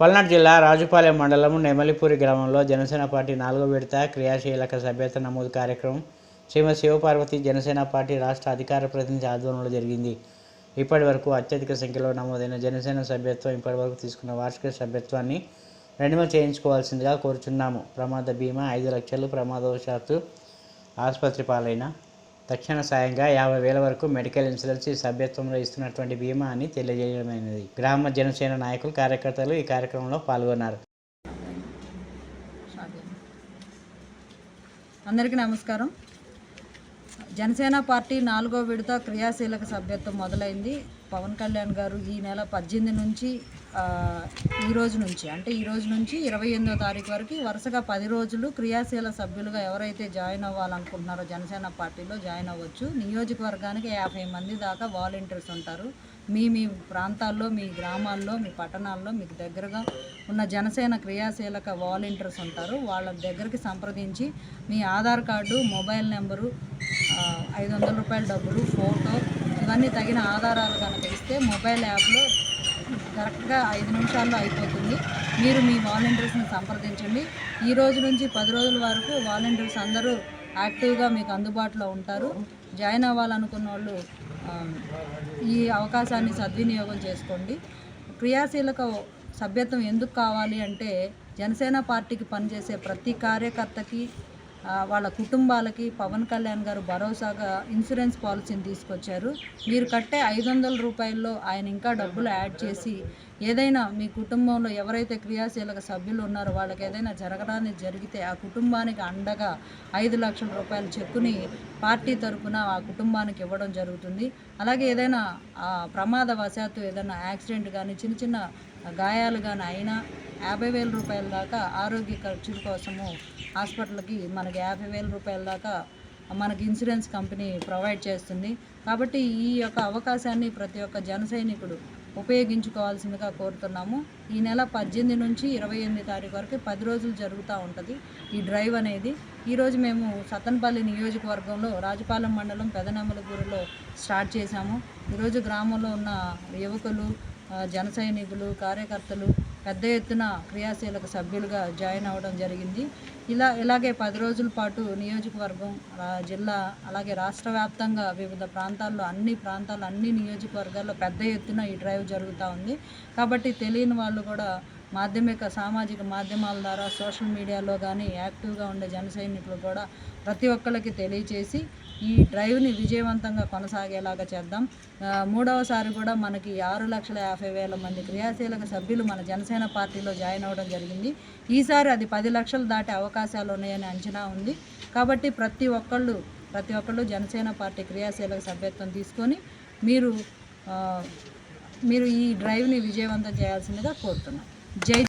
పల్నాడు జిల్లా రాజుపాలెం మండలం నెమలిపూరి గ్రామంలో జనసేన పార్టీ నాలుగో విడత క్రియాశీలక సభ్యత నమోదు కార్యక్రమం శ్రీమతి శివపార్వతి జనసేన పార్టీ రాష్ట్ర అధికార ప్రతినిధి ఆధ్వర్యంలో జరిగింది. ఇప్పటి వరకు అత్యధిక సంఖ్యలో నమోదైన జనసేన సభ్యత్వం ఇప్పటి వరకు తీసుకున్న వార్షిక సభ్యత్వాన్ని రెన్యువల్ చేయించుకోవాల్సిందిగా కోరుచున్నాము. ప్రమాద బీమా ఐదు లక్షలు ప్రమాదవశాత్తు ఆసుపత్రి పాలైన తక్షణ సాయంగా యాభై వేల వరకు మెడికల్ ఇన్సూరెన్స్ ఈ సభ్యత్వంలో ఇస్తున్నటువంటి బీమా అని తెలియజేయమైనది గ్రామ జనసేన నాయకులు కార్యకర్తలు ఈ కార్యక్రమంలో పాల్గొన్నారు. అందరికీ నమస్కారం. జనసేన పార్టీ నాలుగో విడత క్రియాశీలక సభ్యత్వం మొదలైంది. పవన్ కళ్యాణ్ గారు ఈ నెల పద్దెనిమిది నుంచి ఈ రోజు నుంచి అంటే ఈ రోజు నుంచి ఇరవై ఎనిమిదో తారీఖు వరకు వరుసగా పది రోజులు క్రియాశీల సభ్యులుగా ఎవరైతే జాయిన్ అవ్వాలనుకుంటున్నారో జనసేన పార్టీలో జాయిన్ అవ్వచ్చు. నియోజకవర్గానికి యాభై మంది దాకా వాలంటీర్స్ ఉంటారు. మీ మీ ప్రాంతాల్లో మీ గ్రామాల్లో మీ పట్టణాల్లో మీకు దగ్గరగా ఉన్న జనసేన క్రియాశీలక వాలంటీర్స్ ఉంటారు. వాళ్ళ దగ్గరికి సంప్రదించి మీ ఆధార్ కార్డు మొబైల్ నెంబరు ఐదు వందల రూపాయల డబ్బులు ఫోటో ఇవన్నీ తగిన ఆధారాలు కనుక ఇస్తే మొబైల్ యాప్లో కరెక్ట్గా ఐదు నిమిషాల్లో అయిపోతుంది. మీరు మీ వాలంటీర్స్ని సంప్రదించండి. ఈ రోజు నుంచి పది రోజుల వరకు వాలంటీర్స్ అందరూ యాక్టివ్గా మీకు అందుబాటులో ఉంటారు. జాయిన్ అవ్వాలనుకున్న వాళ్ళు ఈ అవకాశాన్ని సద్వినియోగం చేసుకోండి. క్రియాశీలక సభ్యత్వం ఎందుకు కావాలి అంటే జనసేన పార్టీకి పనిచేసే ప్రతి కార్యకర్తకి వాళ్ళ కుటుంబాలకి పవన్ కళ్యాణ్ గారు భరోసాగా ఇన్సూరెన్స్ పాలసీని తీసుకొచ్చారు. మీరు కట్టే ఐదు వందల రూపాయల్లో ఆయన ఇంకా డబ్బులు యాడ్ చేసి ఏదైనా మీ కుటుంబంలో ఎవరైతే క్రియాశీలక సభ్యులు ఉన్నారో వాళ్ళకి ఏదైనా జరగడానికి జరిగితే ఆ కుటుంబానికి అండగా ఐదు లక్షల రూపాయల చెక్కుని పార్టీ తరపున ఆ కుటుంబానికి ఇవ్వడం జరుగుతుంది. అలాగే ఏదైనా ఆ, ప్రమాదవశాత్తు ఏదైనా యాక్సిడెంట్ కానీ చిన్న చిన్న గాయాలు కానీ అయినా యాభై వేల రూపాయల దాకా ఆరోగ్య ఖర్చుల కోసము హాస్పిటల్కి మనకి యాభై వేల రూపాయల దాకా మనకి ఇన్సూరెన్స్ కంపెనీ ప్రొవైడ్ చేస్తుంది. కాబట్టి ఈ యొక్క అవకాశాన్ని ప్రతి ఒక్క జన సైనికుడు ఉపయోగించుకోవాల్సిందిగా కోరుతున్నాము. ఈ నెల పద్దెనిమిది నుంచి ఇరవై ఎనిమిది తారీఖు వరకు పది రోజులు జరుగుతూ ఉంటుంది ఈ డ్రైవ్ అనేది. ఈరోజు మేము సతన్పల్లి నియోజకవర్గంలో రాజపాలెం మండలం పెదనెమ్మలగూరులో స్టార్ట్ చేశాము. ఈరోజు గ్రామంలో ఉన్న యువకులు జన సైనికులు కార్యకర్తలు పెద్ద ఎత్తున క్రియాశీలక సభ్యులుగా జాయిన్ అవ్వడం జరిగింది. ఇలా ఇలాగే పది రోజుల పాటు నియోజకవర్గం జిల్లా అలాగే రాష్ట్ర వ్యాప్తంగా వివిధ ప్రాంతాల్లో అన్ని ప్రాంతాల్లో అన్ని నియోజకవర్గాల్లో పెద్ద ఎత్తున ఈ డ్రైవ్ జరుగుతూ ఉంది. కాబట్టి తెలియని వాళ్ళు కూడా మాధ్యమిక సామాజిక మాధ్యమాల ద్వారా సోషల్ మీడియాలో కానీ యాక్టివ్గా ఉండే జన సైనికులు కూడా ప్రతి ఒక్కరికి తెలియచేసి ఈ డ్రైవ్ని విజయవంతంగా కొనసాగేలాగా చేద్దాం. మూడవసారి కూడా మనకి ఆరు లక్షల యాభై వేల మంది క్రియాశీలక సభ్యులు మన జనసేన పార్టీలో జాయిన్ అవ్వడం జరిగింది. ఈసారి అది పది లక్షలు దాటే అవకాశాలు ఉన్నాయని అంచనా ఉంది. కాబట్టి ప్రతి ఒక్కళ్ళు ప్రతి ఒక్కళ్ళు జనసేన పార్టీ క్రియాశీలక సభ్యత్వం తీసుకొని మీరు మీరు ఈ డ్రైవ్ని విజయవంతం చేయాల్సిందిగా కోరుతున్నాం. ಜೈ